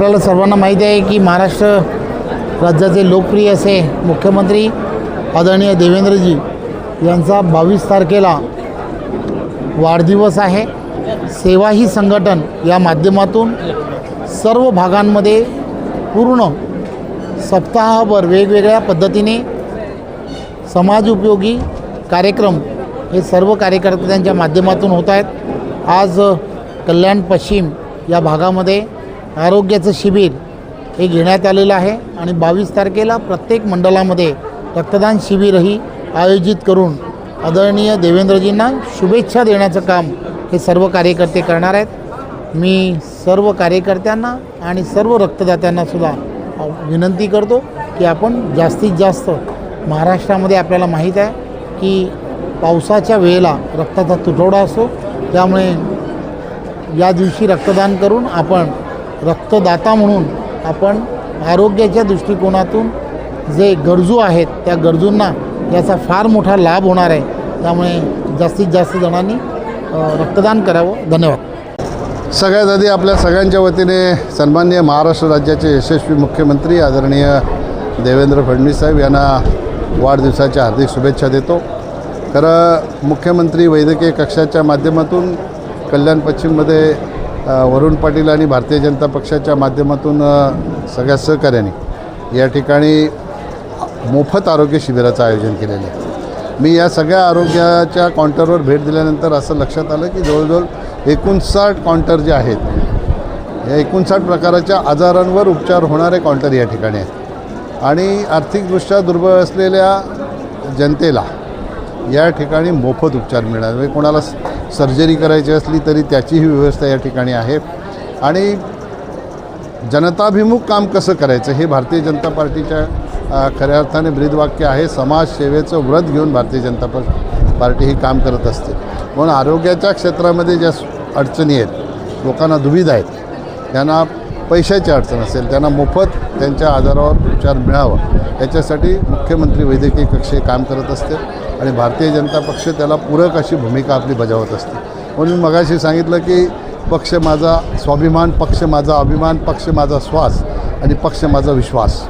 आपल्याला सर्वांना माहिती आहे की महाराष्ट्र राज्याचे लोकप्रिय असे मुख्यमंत्री आदरणीय देवेंद्रजी यांचा बावीस तारखेला वाढदिवस आहे. सेवा ही संघटन या माध्यमातून सर्व भागांमध्ये पूर्ण सप्ताहभर वेगवेगळ्या पद्धतीने समाज उपयोगी कार्यक्रम हे सर्व कार्यकर्त्यांच्या माध्यमातून होत आहेत. आज कल्याण पश्चिम या भागामध्ये आरोग्याचं शिबिर हे घेण्यात आलेलं आहे आणि बावीस तारखेला प्रत्येक मंडळामध्ये रक्तदान शिबिरही आयोजित करून आदरणीय देवेंद्रजींना शुभेच्छा देण्याचं काम हे सर्व कार्यकर्ते करणार आहेत. मी सर्व कार्यकर्त्यांना आणि सर्व रक्तदात्यांना सुद्धा विनंती करतो की आपण जास्तीत जास्त महाराष्ट्रामध्ये आपल्याला माहीत आहे की पावसाच्या वेळेला रक्ताचा तुटवडा असतो. त्यामुळे या दिवशी रक्तदान करून आपण रक्तदाता म्हणून आपण आरोग्याच्या दृष्टिकोनातून जे गरजू आहेत त्या गरजूंना याचा फार मोठा लाभ होणार आहे. त्यामुळे जास्तीत जास्त जणांनी रक्तदान करावं. धन्यवाद. सगळ्यात आधी आपल्या सगळ्यांच्या वतीने सन्माननीय महाराष्ट्र राज्याचे यशस्वी मुख्यमंत्री आदरणीय देवेंद्र फडणवीस साहेब यांना वाढदिवसाच्या हार्दिक शुभेच्छा देतो. खरं मुख्यमंत्री वैद्यकीय कक्षाच्या माध्यमातून कल्याण पश्चिममध्ये वरुण पाटील आणि भारतीय जनता पक्षाच्या माध्यमातून सगळ्या सहकार्याने या ठिकाणी मोफत आरोग्य शिबिराचं आयोजन केलेलं आहे. मी या सगळ्या आरोग्याच्या काउंटरवर भेट दिल्यानंतर असं लक्षात आलं की जवळजवळ एकोणसाठ काउंटर जे आहेत या एकोणसाठ प्रकाराच्या आजारांवर उपचार होणारे काउंटर या ठिकाणी आहेत. आणि आर्थिकदृष्ट्या दुर्बळ असलेल्या जनतेला या ठिकाणी मोफत उपचार मिळणार. म्हणजे कोणाला सर्जरी करायची असली तरी त्याचीही व्यवस्था या ठिकाणी आहे. आणि जनताभिमुख काम कसं करायचं हे भारतीय जनता पार्टीच्या खऱ्या अर्थाने ब्रीदवाक्य आहे. समाजसेवेचं व्रत घेऊन भारतीय जनता पार्टी ही काम करत असते. म्हणून आरोग्याच्या क्षेत्रामध्ये ज्या अडचणी आहेत लोकांना दुविधा आहेत त्यांना पैशाची अडचण असेल त्यांना मोफत त्यांच्या आजारावर उपचार मिळावा. याच्यासाठी मुख्यमंत्री वैद्यकीय कक्षे काम करत असते आणि भारतीय जनता पक्ष त्याला पूरक अशी भूमिका आपली बजावत असते. म्हणून मगाशी सांगितलं की पक्ष माझा स्वाभिमान पक्ष माझा अभिमान पक्ष माझा श्वास आणि पक्ष माझा विश्वास.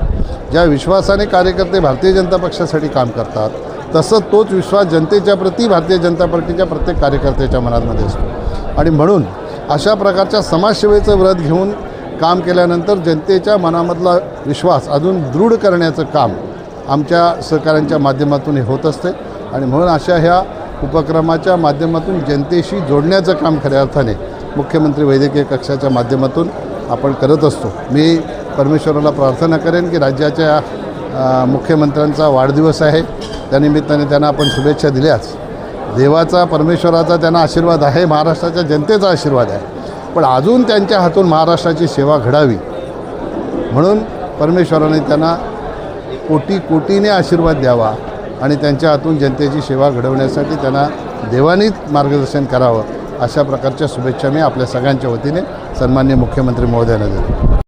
ज्या विश्वासाने कार्यकर्ते भारतीय जनता पक्षासाठी काम करतात तसं तोच विश्वास जनतेच्या प्रती भारतीय जनता पार्टीच्या प्रत्येक कार्यकर्त्याच्या मनामध्ये असतो. आणि म्हणून अशा प्रकारच्या समाजसेवेचं व्रत घेऊन काम केल्यानंतर जनतेच्या मनामधला विश्वास अजून दृढ करण्याचं काम आमच्या सहकाऱ्यांच्या माध्यमातून हे होत असते. आणि म्हणून अशा ह्या उपक्रमाच्या माध्यमातून जनतेशी जोडण्याचं काम खऱ्या अर्थाने मुख्यमंत्री वैद्यकीय कक्षाच्या माध्यमातून आपण करत असतो. मी परमेश्वराला प्रार्थना करेन की राज्याच्या मुख्यमंत्र्यांचा वाढदिवस आहे. त्यानिमित्ताने त्यांना आपण शुभेच्छा दिल्याच. देवाचा परमेश्वराचा त्यांना आशीर्वाद आहे. महाराष्ट्राच्या जनतेचा आशीर्वाद आहे. पण अजून त्यांच्या हातून महाराष्ट्राची सेवा घडावी. म्हणून परमेश्वराने त्यांना कोटी कोटीने आशीर्वाद द्यावा आणि त्यांच्या हातून जनतेची सेवा घडवण्यासाठी त्यांना देवानीच मार्गदर्शन करावं अशा प्रकारच्या शुभेच्छा मी आपल्या सगळ्यांच्या वतीने सन्मान्य मुख्यमंत्री महोदयांना देतो.